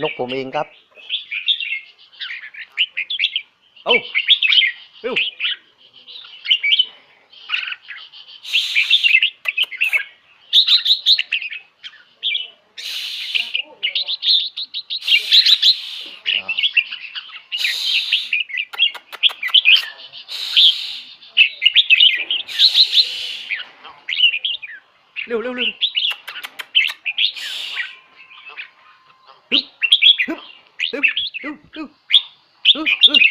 นกผมเองครับ เอาเร็วเร็วเร็วเร็ว Ooh.